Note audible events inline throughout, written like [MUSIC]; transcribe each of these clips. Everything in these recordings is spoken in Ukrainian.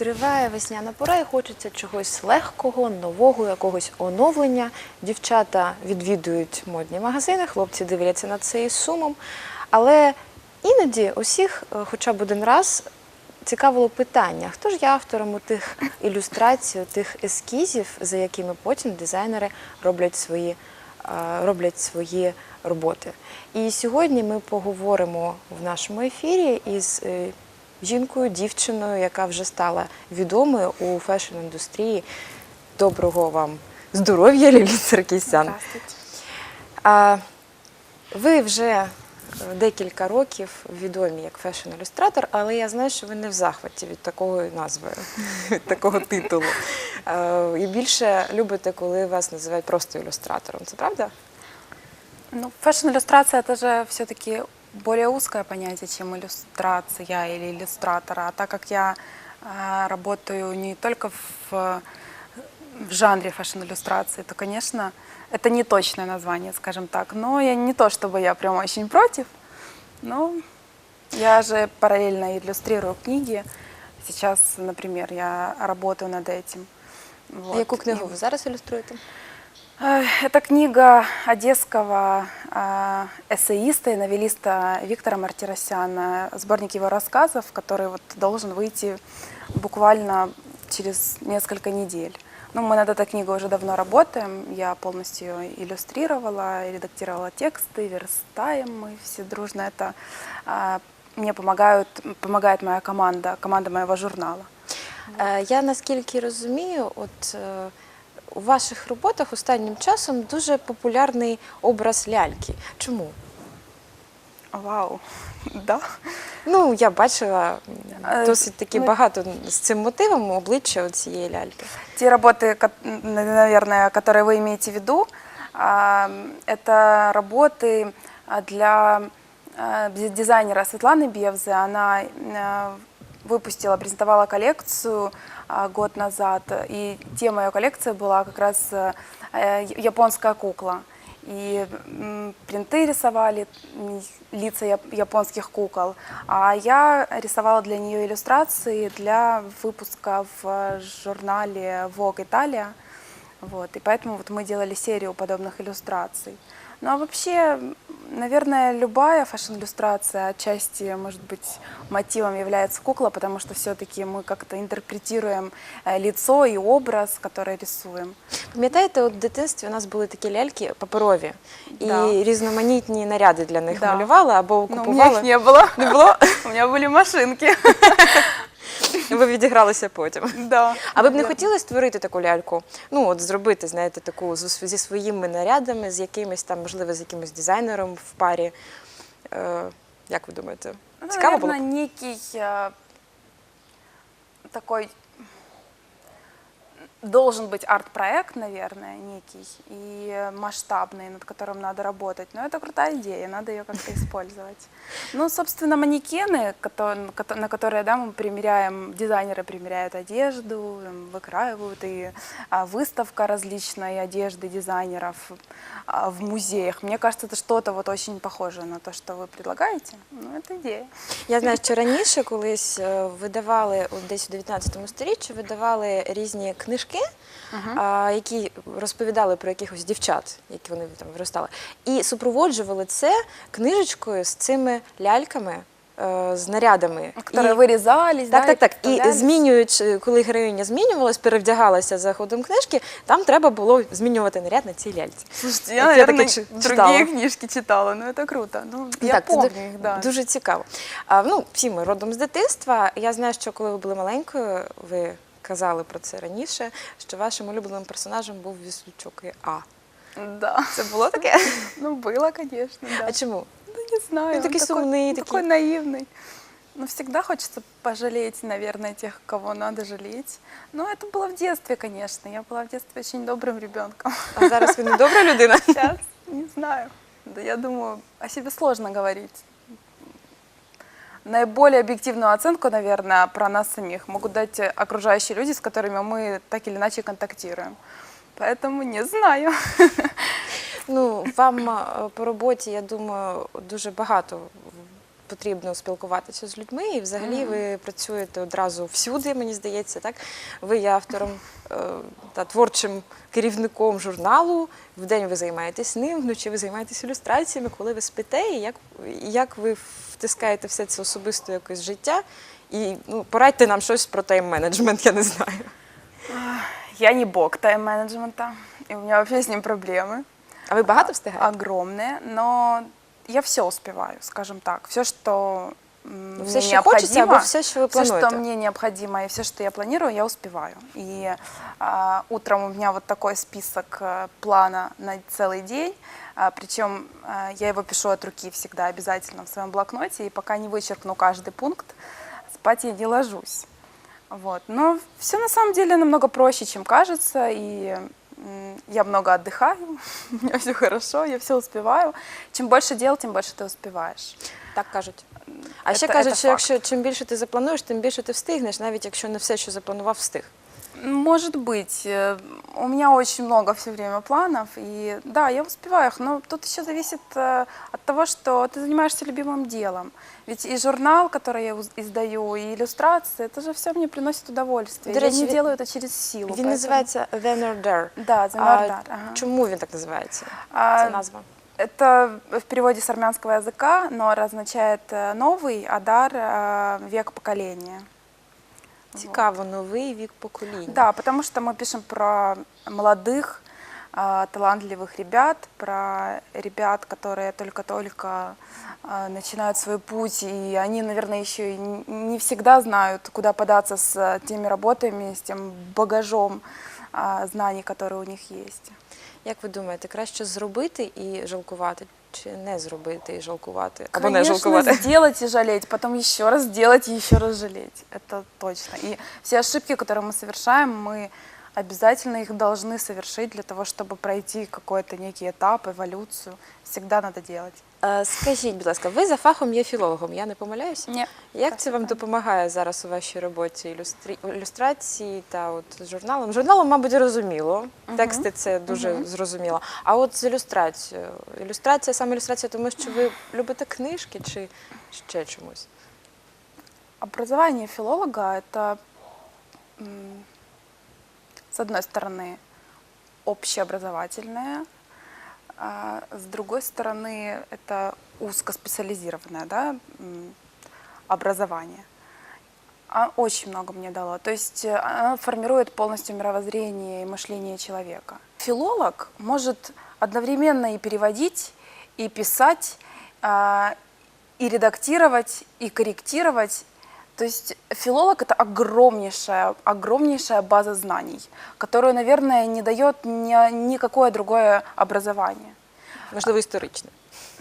Наступає весняна пора і хочеться чогось легкого, нового, якогось оновлення. Дівчата відвідують модні магазини, хлопці дивляться на це із сумом. Але іноді усіх, е, хоча б один раз, цікавило питання: хто ж є автором у тих ілюстрацій, тих ескізів, за якими потім дизайнери роблять свої, е, роблять свої роботи. І сьогодні ми поговоримо в нашому ефірі із е, жінкою, дівчиною, яка вже стала відомою у фешн-індустрії. Доброго вам здоров'я, Лілі Саркісян. Здравствуйте. А ви вже е, декілька років відомі як фешн-ілюстратор, але я знаю, що ви не в захваті від такої назви, від такого титулу. Е, І більше любите, коли вас називають просто ілюстратором. Це правда? Ну, фэшн-иллюстрация это же все-таки более узкое понятие, чем иллюстрация или иллюстратора. А так как я а, работаю не только в, в жанре фэшн-иллюстрации, то, конечно, это не точное название, скажем так. Но я не то, чтобы я прям очень против, но я же параллельно иллюстрирую книги. Сейчас, например, я работаю над этим. Вот. Яку книгу ви зараз ілюструєте? Э, Это книга одесского а, эссеиста и новеллиста Виктора Мартиросяна, сборник его рассказов, который вот должен выйти буквально через несколько недель. Ну, мы над этой книгой уже давно работаем. Я полностью ее иллюстрировала, редактировала тексты, верстаем мы все дружно. Это а, мне помогают, помогает моя команда, команда моего журнала. Е, Я наскільки розумію, от у ваших роботах останнім часом дуже популярний образ ляльки. Чому? Вау, [LAUGHS] да. Ну, я бачила м, Е, досить таки ми- багато з цим мотивом обличчя цієї ляльки. Те работы, ко- н- наверное, которые вы имеете в виду, а, это работы а, для а, ди- дизайнера Светланы Бевзы. Она а, выпустила, презентовала коллекцию а, год назад, и тема ее коллекции была как раз э, японская кукла. И принты рисовали, лица яп- японских кукол. А я рисовала для нее иллюстрации для выпуска в э, журнале Vogue Italia. Вот, и поэтому вот мы делали серию подобных иллюстраций. Ну а вообще, наверное, любая фэшн-иллюстрация отчасти, может быть, мотивом является кукла, потому что все-таки мы как-то интерпретируем э, лицо и образ, который рисуем. Пам'ятаєте, от в дитинстві у нас були такі ляльки паперові, і Да. різноманітні наряди для них Да. малювали або Ну, у меня купували. их не было. Не було? [LAUGHS] У меня были машинки. [LAUGHS] Ви відігралися потім. Да. А ви б не наверное. хотіли створити таку ляльку? Ну, от зробити, знаєте, таку зі своїми нарядами, з якимось там, можливо, з якимось дизайнером в парі. Е, як ви думаєте? Ну, Цікаво було? наверное, б? некий э, такой должен быть арт-проект, наверное, некий и э, масштабный, над которым надо работать. Но это крутая идея, надо ее как-то использовать. Ну, собственно, манекены, кото- кото- на которые да, мы примеряем, дизайнеры примеряют одежду, там, выкраивают, и а, выставка различной одежды дизайнеров а, в музеях. Мне кажется, это что-то вот очень похожее на то, что вы предлагаете. Ну, это идея. Я знаю, що раніше колись е, видавали, от десь у 19 сторіччі, видавали різні книжки, а, які розповідали про якихось дівчат, які вони там виростали, і супроводжували це книжечкою з цими ляльками. е, З нарядами Которые І- вырезались, Так, да, так, так. І вставлялись. змінюючи, коли героїня змінювалась, перевдягалася за ходом книжки, там треба було змінювати наряд на цій ляльці. Слушайте, От я, я наверное, таке ч- другие читала. книжки читала, но это круто. Ну, я так, це помню ду- их, да. дуже цікаво. А, ну, всі ми родом з дитинства. Я знаю, що коли ви були маленькою, ви казали про це раніше, що вашим улюбленим персонажем був Віслючок і А. Да. Це було таке? [LAUGHS] Ну, было, конечно, да. А чому? Ну, не знаю. Ну, он такой такой, сумный, он такой. такой наивный. Ну, всегда хочется пожалеть, наверное, тех, кого надо жалеть. Но это было в детстве, конечно. Я была в детстве очень добрым ребенком. А зараз ви не добра людина? [LAUGHS] Сейчас не знаю. Да я думаю, о себе сложно говорить. Наиболее объективную оценку, наверное, про нас самих могут дать э, окружающие люди, с которыми мы так или иначе контактируем. Поэтому не знаю. [LAUGHS] Ну, вам е, по роботі, я думаю, дуже багато потрібно спілкуватися з людьми, і взагалі ви працюєте одразу всюди, мені здається, так? Ви є автором е, та творчим керівником журналу. Вдень ви займаєтесь ним, вночі ви займаєтесь ілюстраціями, коли ви спите, і як, як ви втискаєте все це особисто якось життя. І ну, порадьте нам щось про тайм-менеджмент, я не знаю. Я не бог тайм-менеджмента, и у меня вообще с ним проблемы. А ви багато встигаєте? огромные, но я все успеваю, скажем так. Все, что м, Ну, все, хочеться, необходимо, або все, що ви все, что мне необходимо, и все, что я планирую, я успеваю. И а, утром у меня вот такой список а, плана на целый день. А, причем а, я его пишу от руки всегда обязательно в своем блокноте, и пока не вычеркну каждый пункт, спать я не ложусь. Вот. Но все на самом деле намного проще, чем кажется, и я много отдыхаю, [LAUGHS] у меня все хорошо, я все успеваю. Чем больше дел, тем больше ты успеваешь. Так кажуть. А ще Це- кажуть, це що факт. якщо чим більше ти заплануєш, тим більше ти встигнеш, навіть якщо не все, що запланував, встиг. Может быть, э, у меня очень много все время планов, и да, я успеваю их, но тут еще зависит э, от того, что ты занимаешься любимым делом. Ведь и журнал, который я уз- издаю, и иллюстрации, это же все мне приносит удовольствие. До я речі, не він- делаю это через силу. Він поэтому- називається Then or There. Да, The А Northern, ага. Чому він так називається? А, Це назва. Это в переводе с армянского языка, но означает э, новый, а дар э, век поколения. Цікаво, новий вік покоління. Да, потому что мы пишем про молодых, а, талантливых ребят, про ребят, которые только-только а, начинают свой путь, и они, наверное, еще и н- не всегда знают, куда податься с а, теми работами, с тем багажом а, знаний, которые у них есть. Як ви думаєте, краще зробити і жалкувати, чи не зробити і жалкувати? Або не Конечно, жалкувати? сделать и жалеть, потом еще раз делать и еще раз жалеть. Это точно. И все ошибки, которые мы совершаем, мы обязательно их должны совершить для того, чтобы пройти какой-то некий этап, эволюцию. Всегда надо делать. Е, Скажіть, будь ласка, ви за фахом є філологом, я не помиляюся? Ні. Як це вам допомагає зараз у вашій роботі ілюстрі... ілюстрації та от з журналом? Журналом, мабуть, зрозуміло. Тексти це дуже зрозуміло. А от з ілюстрацією. Ілюстрація, саме ілюстрація, тому що ви любите книжки чи ще чомусь? Образование филолога – это, м, с одной стороны, общеобразовательное, а с другой стороны, это узкоспециализированное да, образование. А очень много мне дало. То есть э, оно формирует полностью мировоззрение и мышление человека. Филолог может одновременно и переводить, и писать, а, и редактировать, и корректировать. То есть филолог это огромнейшая, огромнейшая база знаний, которую, наверное, не дает ни- никакое другое образование. Можливо, історичне.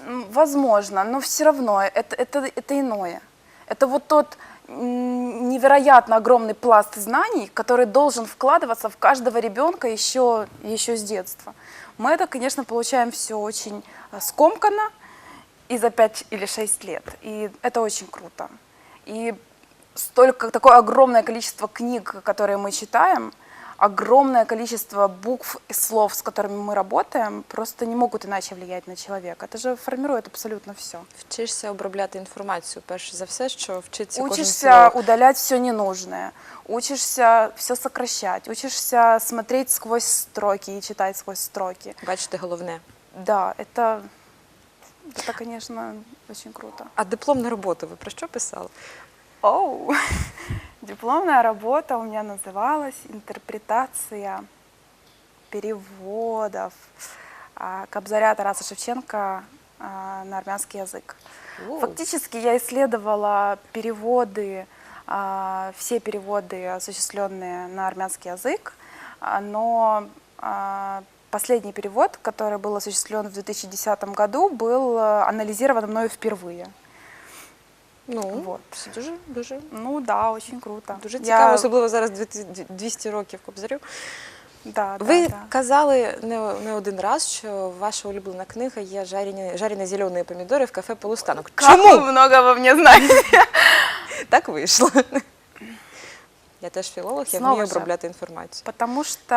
М, Возможно, но все равно это, это, это иное. Это вот тот невероятно огромный пласт знаний, который должен вкладываться в каждого ребенка еще, еще с детства. Мы это, конечно, получаем все очень э, скомканно и за 5 или 6 лет. И это очень круто. И столько, такое огромное количество книг, которые мы читаем, огромное количество букв и слов, с которыми мы работаем, просто не могут иначе влиять на человека. Это же формирует абсолютно все. Вчишся обробляти інформацію, перш за все, що вчиться кожен Учишься філолог. удалять все ненужное, учишься все сокращать, учишься смотреть сквозь строки и читать сквозь строки. Бачите, головне. Да, это, это, конечно, очень круто. А дипломна робота ви про що писали? Оу, [LAUGHS] дипломная работа у меня называлась «Интерпретация переводов а, Кобзаря Тараса Шевченко а, на армянский язык». Оу. Фактически я исследовала переводы, а, все переводы, осуществленные на армянский язык, но последний перевод, который был осуществлен в 2010 году, был анализирован мною впервые. Ну, Вот. дуже, дуже, Ну да, очень круто. дуже Я- цікаво, особливо зараз 200 років Кобзарю. Да, Ви да. казали не, не один раз, що ваша улюблена книга є жарені, жарені зелені помідори в кафе Полустанок. Как Чому вы много во мне знаете? [LAUGHS] так вийшло? Я теж філолог, я вмію обробляти інформацію. Потому что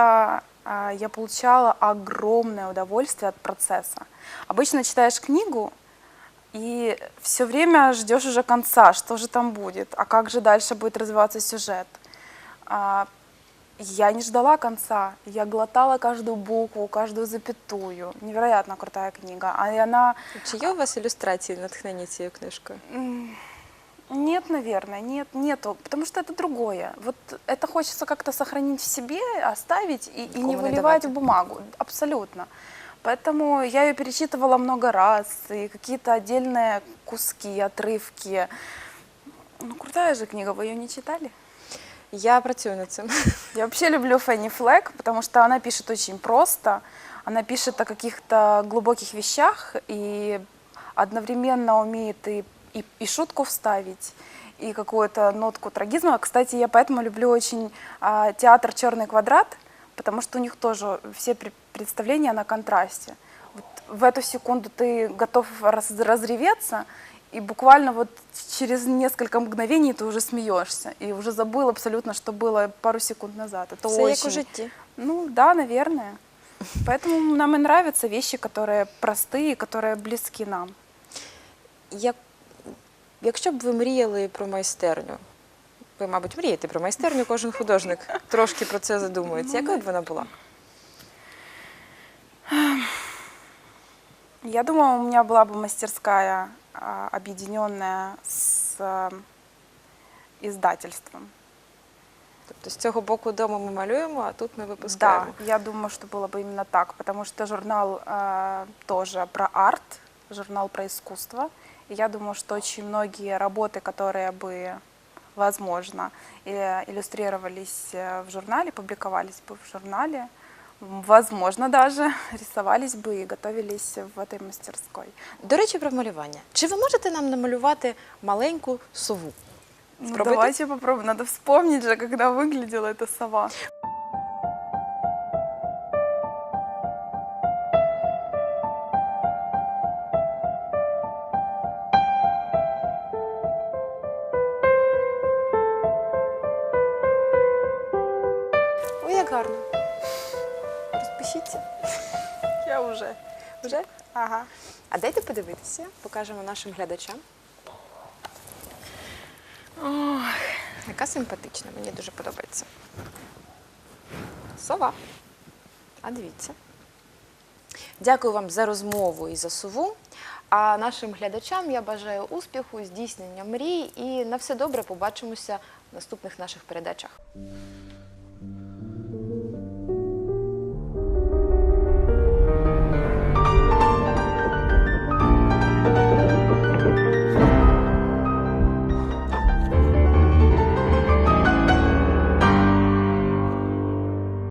я получала огромное удовольствие от процесса. Обычно читаешь книгу, И все время ждешь уже конца, что же там будет, а как же дальше будет развиваться сюжет. А, я не ждала конца, я глотала каждую букву, каждую запятую. Невероятно крутая книга. А и она Чи є у вас ілюстрації натхнені цією книжкою? М, Нет, наверное, нет, нету, потому что это другое. Вот это хочется как-то сохранить в себе, оставить и, и Никому не не выливать давать. в бумагу. Абсолютно. Поэтому я ее перечитывала много раз, и какие-то отдельные куски, отрывки. Ну, крутая же книга, вы ее не читали? Я цим. [LAUGHS] Я вообще люблю Фенни Флэк, потому что она пишет очень просто. Она пишет о каких-то глубоких вещах и одновременно умеет и, и, и шутку вставить, и какую-то нотку трагизма. Кстати, я поэтому люблю очень а, театр «Черный квадрат», потому что у них тоже все пре- представления на контрасте. Вот в эту секунду ты готов раз- разреветься, и буквально вот через несколько мгновений ты уже смеешься и уже забыл абсолютно, что было пару секунд назад. Это Все очень... як у житті. Ну да, наверное. Поэтому нам и нравятся вещи, которые простые, которые близки нам. Як, якщо б ви мріяли про майстерню, ви, мабуть, мрієте про майстерню, кожен художник трошки про це задумується. Якою б вона була? Я думаю, у меня была бы мастерская, а, объединенная с а, издательством. Тобто з цього боку дому ми малюємо, а тут ми випускаємо. Да, я думаю, что было бы именно так, потому что журнал а, тоже про арт, журнал про искусство. И я думаю, что очень многие работы, которые бы, возможно, э, иллюстрировались э, в журнале, публиковались бы в журнале, возможно, даже [LAUGHS] рисовались бы и готовились в этой мастерской. До речі, про малювання. Чи ви можете нам намалювати маленьку сову? Ну, Спробуйте. давайте попробуем. Надо вспомнить же, когда выглядела эта сова. Ой, як гарно. Розпишіться. Я уже. Вже? Ага. А дайте подивитися, покажемо нашим глядачам. Яка симпатична, мені дуже подобається. Сова. А дивіться. Дякую вам за розмову і за сову. А нашим глядачам я бажаю успіху, здійснення мрій і на все добре побачимося в наступних наших передачах.